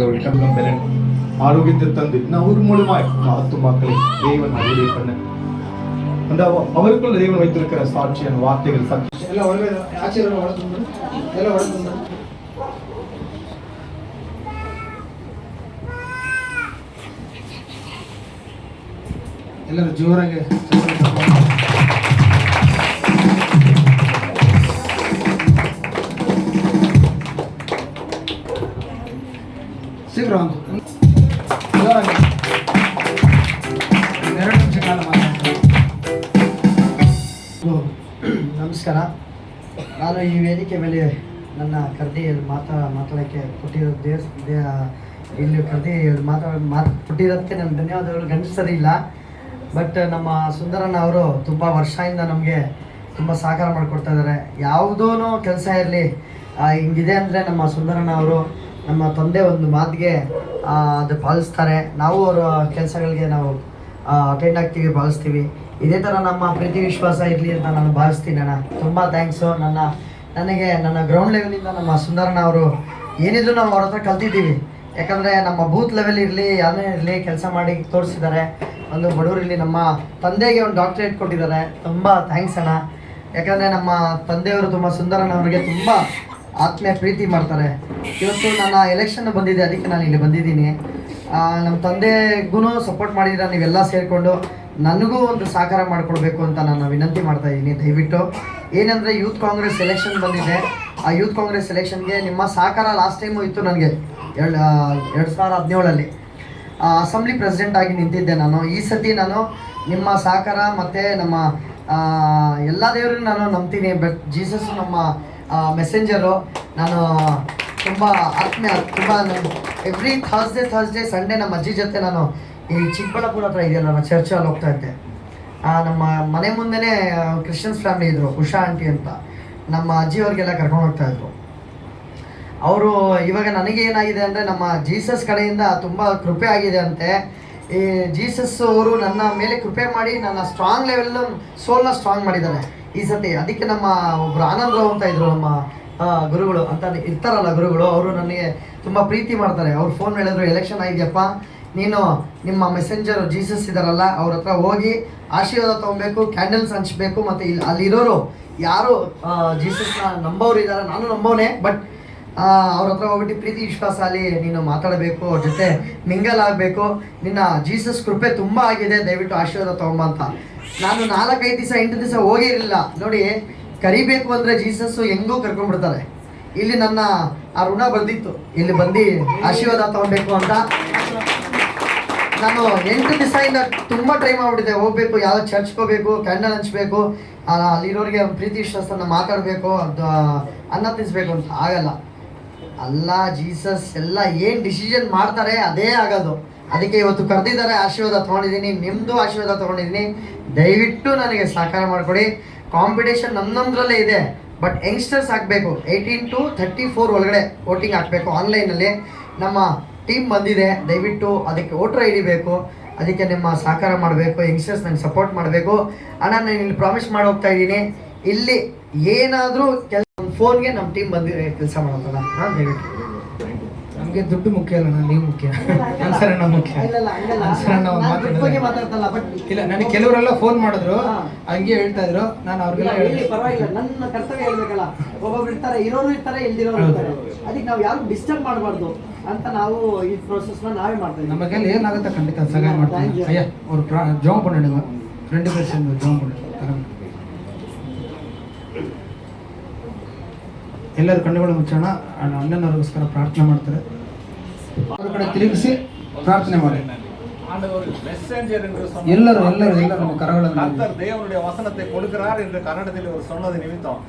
ஆசீர்வாதத்தில் பெறேன் ஆரோக்கியத்தை தந்து அவர் மூலமாய் ஆத்துமாக்களை தேவன் அறிவை பண்ண. அந்த அவருக்குள் தேவன் வைத்திருக்கிற சாட்சியான வார்த்தைகள் சக்தி எல்லாரும் ஜோராங்க ನಮಸ್ಕಾರ. ನಾನು ಈ ವೇದಿಕೆ ಮೇಲೆ ನನ್ನ ಕರ್ದಿಯಲ್ಲಿ ಮಾತಾ ಮಾತಾಡೋಕ್ಕೆ ಕೊಟ್ಟಿರೋ ದೇಶ ದೇ- ಇಲ್ಲಿ ಕರ್ದಿ ಮಾತಾ ಮಾತು ಕೊಟ್ಟಿರೋದಕ್ಕೆ ನನ್ನ ಧನ್ಯವಾದಗಳು. ಗಣಿಸರಿ ಇಲ್ಲ. ಬಟ್ ನಮ್ಮ ಸುಂದರಣ್ಣ ಅವರು ತುಂಬ ವರ್ಷದಿಂದ ನಮಗೆ ತುಂಬ ಸಹಕಾರ ಮಾಡಿಕೊಡ್ತಾ ಇದ್ದಾರೆ ಯಾವುದೂ ಕೆಲಸ ಇರಲಿ. ಹಿಂಗಿದೆ ಅಂದರೆ ನಮ್ಮ ಸುಂದರಣ್ಣ ಅವರು ನಮ್ಮ ತಂದೆ ಒಂದು ಮಾತಿಗೆ ಅದು ಪಾಲಿಸ್ತಾರೆ. ನಾವು ಅವರ ಕೆಲಸಗಳಿಗೆ ನಾವು ಅಟೆಂಡ್ ಆಗ್ತೀವಿ ಭಾವಿಸ್ತೀವಿ ಇದೇ ಥರ ನಮ್ಮ ಪ್ರೀತಿ ವಿಶ್ವಾಸ ಇರಲಿ ಅಂತ ನಾನು ಭಾವಿಸ್ತೀನಿ ಅಣ್ಣ. ತುಂಬ ಥ್ಯಾಂಕ್ಸು ನನ್ನ, ನನಗೆ ನನ್ನ ಗ್ರೌಂಡ್ ಲೆವೆಲಿಂದ ನಮ್ಮ ಸುಂದರಣ್ಣ ಅವರು ಏನಿದ್ರು ನಾವು ಅವ್ರ ಹತ್ರ ಕಲ್ತಿದ್ದೀವಿ. ಯಾಕಂದರೆ ನಮ್ಮ ಬೂತ್ ಲೆವೆಲ್ ಇರಲಿ ಯಾರೇ ಇರಲಿ ಕೆಲಸ ಮಾಡಿ ತೋರಿಸಿದ್ದಾರೆ. ಒಂದು ಬಡವರಿರಲಿ ನಮ್ಮ ತಂದೆಗೆ ಒಂದು ಡಾಕ್ಟ್ರೇಟ್ ಕೊಟ್ಟಿದ್ದಾರೆ. ತುಂಬ ಥ್ಯಾಂಕ್ಸ್ ಅಣ್ಣ. ಯಾಕಂದರೆ ನಮ್ಮ ತಂದೆಯವರು ತುಂಬ ಸುಂದರಣ್ಣ ಅವರಿಗೆ ತುಂಬ ಆತ್ಮೀಯ ಪ್ರೀತಿ ಮಾಡ್ತಾರೆ. ಇವತ್ತು ನನ್ನ ಎಲೆಕ್ಷನ್ ಬಂದಿದೆ, ಅದಕ್ಕೆ ನಾನು ಇಲ್ಲಿ ಬಂದಿದ್ದೀನಿ. ನಮ್ಮ ತಂದೆಗೂ ಸಪೋರ್ಟ್ ಮಾಡಿದ್ದೀರ, ನೀವೆಲ್ಲ ಸೇರಿಕೊಂಡು. ನನಗೂ ಒಂದು ಸಹಕಾರ ಮಾಡಿಕೊಡ್ಬೇಕು ಅಂತ ನಾನು ವಿನಂತಿ ಮಾಡ್ತಾ ಇದ್ದೀನಿ. ದಯವಿಟ್ಟು ಏನಂದರೆ ಯೂತ್ ಕಾಂಗ್ರೆಸ್ ಸೆಲೆಕ್ಷನ್ ಬಂದಿದೆ. ಆ ಯೂತ್ ಕಾಂಗ್ರೆಸ್ ಸೆಲೆಕ್ಷನ್ಗೆ ನಿಮ್ಮ ಸಹಕಾರ ಲಾಸ್ಟ್ ಟೈಮು ಇತ್ತು ನನಗೆ. ಎರಡು ಎರಡು ಸಾವಿರದ ಹದಿನೇಳಲ್ಲಿ. ಅಸೆಂಬ್ಲಿ ಪ್ರೆಸಿಡೆಂಟ್ ಆಗಿ ನಿಂತಿದ್ದೆ ನಾನು. ಈ ಸತಿ ನಾನು ನಿಮ್ಮ ಸಹಕಾರ ಮತ್ತು ನಮ್ಮ ಎಲ್ಲ ದೇವರನ್ನು ನಾನು ನಂಬ್ತೀನಿ. ಬಟ್ ಜೀಸಸ್ ನಮ್ಮ ಮೆಸೆಂಜರು ನಾನು ತುಂಬ ಆತ್ಮೀಯ, ತುಂಬ ಎವ್ರಿ ಥರ್ಸ್ಡೇ ಥರ್ಸ್ಡೇ ಸಂಡೇ ನಮ್ಮ ಅಜ್ಜಿ ಜೊತೆ ನಾನು ಈ ಚಿಕ್ಕಬಳ್ಳಾಪುರ ಹತ್ರ ಇದೆಯಲ್ಲ ನಾನು ಚರ್ಚಲ್ಲಿ ಹೋಗ್ತಾ ಇದ್ದೆ. ನಮ್ಮ ಮನೆ ಮುಂದೆನೇ ಕ್ರಿಶ್ಚಿಯನ್ಸ್ ಫ್ಯಾಮಿಲಿ ಇದ್ರು, ಉಷಾ ಆಂಟಿ ಅಂತ. ನಮ್ಮ ಅಜ್ಜಿಯವ್ರಿಗೆಲ್ಲ ಕರ್ಕೊಂಡು ಹೋಗ್ತಾ ಇದ್ರು. ಅವರು ಇವಾಗ ನನಗೆ ಏನಾಗಿದೆ ಅಂದರೆ, ನಮ್ಮ ಜೀಸಸ್ ಕಡೆಯಿಂದ ತುಂಬ ಕೃಪೆ ಆಗಿದೆ ಅಂತೆ. ಈ ಜೀಸಸ್ ಅವರು ನನ್ನ ಮೇಲೆ ಕೃಪೆ ಮಾಡಿ, ನನ್ನ ಸ್ಟ್ರಾಂಗ್ ಲೆವೆಲ್ ಸೋಲ್ನ ಸ್ಟ್ರಾಂಗ್ ಮಾಡಿದ್ದಾರೆ. ಈ ಸತಿ ಅದಕ್ಕೆ ನಮ್ಮ ಒಬ್ಬರು ಆನಂದ್ ರಾವ್ ಅಂತ ಇದ್ರು, ನಮ್ಮ ಗುರುಗಳು ಅಂತ ಇರ್ತಾರಲ್ಲ ಗುರುಗಳು, ಅವರು ನನಗೆ ತುಂಬ ಪ್ರೀತಿ ಮಾಡ್ತಾರೆ. ಅವ್ರು ಫೋನ್ ಹೇಳಿದ್ರು ಎಲೆಕ್ಷನ್ ಆಗಿದೆಯಪ್ಪ? ನೀನು ನಿಮ್ಮ ಮೆಸೆಂಜರ್ ಜೀಸಸ್ ಇದ್ದಾರಲ್ಲ ಅವ್ರ ಹತ್ರ ಹೋಗಿ ಆಶೀರ್ವಾದ ತೊಗೊಬೇಕು ಕ್ಯಾಂಡಲ್ಸ್ ಹಂಚಬೇಕು, ಮತ್ತು ಇಲ್ಲಿ ಅಲ್ಲಿರೋರು ಯಾರು ಜೀಸಸ್ನ ನಂಬೋರು ಇದ್ದಾರೆ ನಾನು ನಂಬೋನೆ ಬಟ್ ಅವ್ರ ಹತ್ರ ಹೋಗ್ಬಿಟ್ಟು ಪ್ರೀತಿ ವಿಶ್ವಾಸ ಅಲ್ಲಿ ನೀನು ಮಾತಾಡಬೇಕು, ಅವ್ರ ಜೊತೆ ಮಿಂಗಲ್ ಆಗಬೇಕು. ನಿನ್ನ ಜೀಸಸ್ ಕೃಪೆ ತುಂಬ ಆಗಿದೆ, ದಯವಿಟ್ಟು ಆಶೀರ್ವಾದ ತಗೊಂಬ ಅಂತ ನಾನು ನಾಲ್ಕೈದು ದಿವಸ, ಎಂಟು ದಿವಸ ಹೋಗಿರಲಿಲ್ಲ. ನೋಡಿ, ಕರಿಬೇಕು ಅಂದರೆ ಜೀಸಸ್ಸು ಹೆಂಗೂ ಕರ್ಕೊಂಡ್ಬಿಡ್ತಾರೆ. ಇಲ್ಲಿ ನನ್ನ, ಆ ಋಣ ಬಂದಿತ್ತು ಇಲ್ಲಿ ಬಂದು ಆಶೀರ್ವಾದ ತಗೊಬೇಕು ಅಂತ. ನಾನು ಎಂಟು ದಿವಸದಿಂದ ತುಂಬ ಟ್ರೈ ಮಾಡ್ಬಿಟ್ಟಿದ್ದೆ. ಹೋಗ್ಬೇಕು ಯಾವ ಚರ್ಚ್ ಹೋಗ್ಬೇಕು ಕ್ಯಾಂಡಲ್ ಹಂಚ್ಬೇಕು ಅಲ್ಲಿರೋರಿಗೆ ಪ್ರೀತಿ ವಿಶ್ವಾಸನ ಮಾತಾಡಬೇಕು, ಅದು ಅನ್ನ ತಿನ್ಸ್ಬೇಕು ಅಂತ ಆಗಲ್ಲ. ಅಲ್ಲ, ಜೀಸಸ್, ಎಲ್ಲ ಏನು ಡಿಸಿಷನ್ ಮಾಡ್ತಾರೆ ಅದೇ ಆಗೋದು. ಅದಕ್ಕೆ ಇವತ್ತು ಕರೆದಿದ್ದಾರೆ, ಆಶೀರ್ವಾದ ತೊಗೊಂಡಿದ್ದೀನಿ ನಿಮ್ಮದು ಆಶೀರ್ವಾದ ತೊಗೊಂಡಿದ್ದೀನಿ. ದಯವಿಟ್ಟು ನನಗೆ ಸಹಕಾರ ಮಾಡಿಕೊಡಿ. ಕಾಂಪಿಟೇಷನ್ ನಮ್ಮದ್ರಲ್ಲೇ ಇದೆ ಬಟ್ ಯಂಗ್ಸ್ಟರ್ಸ್ ಹಾಕಬೇಕು ಏಯ್ಟೀನ್ ಟು ಥರ್ಟಿ ಫೋರ್ ಒಳಗಡೆ ವೋಟಿಂಗ್ ಹಾಕಬೇಕು ಆನ್ಲೈನಲ್ಲಿ ನಮ್ಮ ಟೀಮ್ ಬಂದಿದೆ, ದಯವಿಟ್ಟು ಅದಕ್ಕೆ ವೋಟ್ರ್ ಐ ಡಿ ಬೇಕು, ಅದಕ್ಕೆ ನಿಮ್ಮ ಸಹಕಾರ ಮಾಡಬೇಕು ಯಂಗ್ಸ್ಟರ್ಸ್ ನನಗೆ ಸಪೋರ್ಟ್ ಮಾಡಬೇಕು. ಅಣ್ಣ, ನಾನು ಇಲ್ಲಿ ಪ್ರಾಮಿಸ್ ಮಾಡಿ ಹೋಗ್ತಾ ಇದ್ದೀನಿ. ಇಲ್ಲಿ ಏನಾದರೂ ಕೆಲ ಫೋನ್ಗೆ ನಮ್ಮ ಟೀಮ್ ಬಂದಿದೆ ಕೆಲಸ ಮಾಡೋದಲ್ಲ ಹಾಂ ದಯವಿಟ್ಟು ನಮಗೆ ದುಡ್ಡು ಮುಖ್ಯ ಅಲ್ಲ ನಾನು ನೀವು ಮುಖ್ಯ ಅನ್ಸರಣ್ಣ ಮುಖ್ಯ ಇಲ್ಲಲ್ಲ, ಹಂಗಲ್ಲ. ಅನ್ಸರಣ್ಣ ಒಂದು ನಾನ್ ಮಾತು ದುಡ್ಡ್ ಬಗ್ಗೆ ಹೇಳಿದ್ರು. ಮಾತಾಡ್ತಲ್ಲ, but ಇಲ್ಲ ನನಗೆ ಕೆಲವರೆಲ್ಲ ಫೋನ್ ಮಾಡಿದ್ರು ಹಾ. ಹಂಗೆ ಹೇಳ್ತಾ ಇದ್ರು ನಾನು ಅವ್ರಿಗೆಲ್ಲ ಇಲ್ಲ, ಇಲ್ಲಿ ಹೇಳಿದೆ ಪರವಾಗಿಲ್ಲ ನನ್ನ ಕರ್ತವ್ಯ ಹೇಳ್ಬೇಕಲ್ಲ ಒಬ್ಬೊಬ್ರು ಇರ್ತಾರೆ ಇರೋರು ಇರ್ತಾರೆ ಇಲ್ದಿರೋರು ಇರ್ತಾರೆ ಅದಕ್ಕೆ ನಾವು ಯಾರು ಡಿಸ್ಟರ್ಬ್ ಮಾಡಬಾರ್ದು ಅಂತ ನಾವು ಈ ಪ್ರೋಸೆಸ್ನ ನಾವೇ ಮಾಡ್ತಾ ಇದ್ದೀವಿ ನಮ್ಮ ಕೈಲಿ ಏನಾಗುತ್ತೆ ಖಂಡಿತ ಸಹಾಯ Thank ಮಾಡ್ತೀನಿ you. ಅಯ್ಯ ಅವ್ರು ಪ್ರಾ ಜಾಬ್ பண்ணிடுங்க ரெண்டு பேர் சேர்ந்து ಜಾಬ್ பண்ணி ಎಲ್ಲರೂ ಕಣ್ಣುಗಳು ಮುಚ್ಚೋಣ ಅಣ್ಣ ಅಣ್ಣನವ್ರಿಗೋಸ್ಕರ ಪ್ರಾರ್ಥನೆ ಮಾಡ್ತಾರೆ ಅವ್ರ ಕಡೆ ತಿರುಗಿಸಿ ಪ್ರಾರ್ಥನೆ ಮಾಡಿ ஆண்டவர் மெசஞ்சர் என்று சொன்ன ಎಲ್ಲರೂ ಎಲ್ಲರೂ ಎಲ್ಲರೂ ನಮ್ಮ ಕರಗಳನ್ನು கர்த்தர் தேவனுடைய வசனத்தை கொடுக்கிறார் என்று கன்னடத்தில் அவர் சொன்னது நிமித்தம்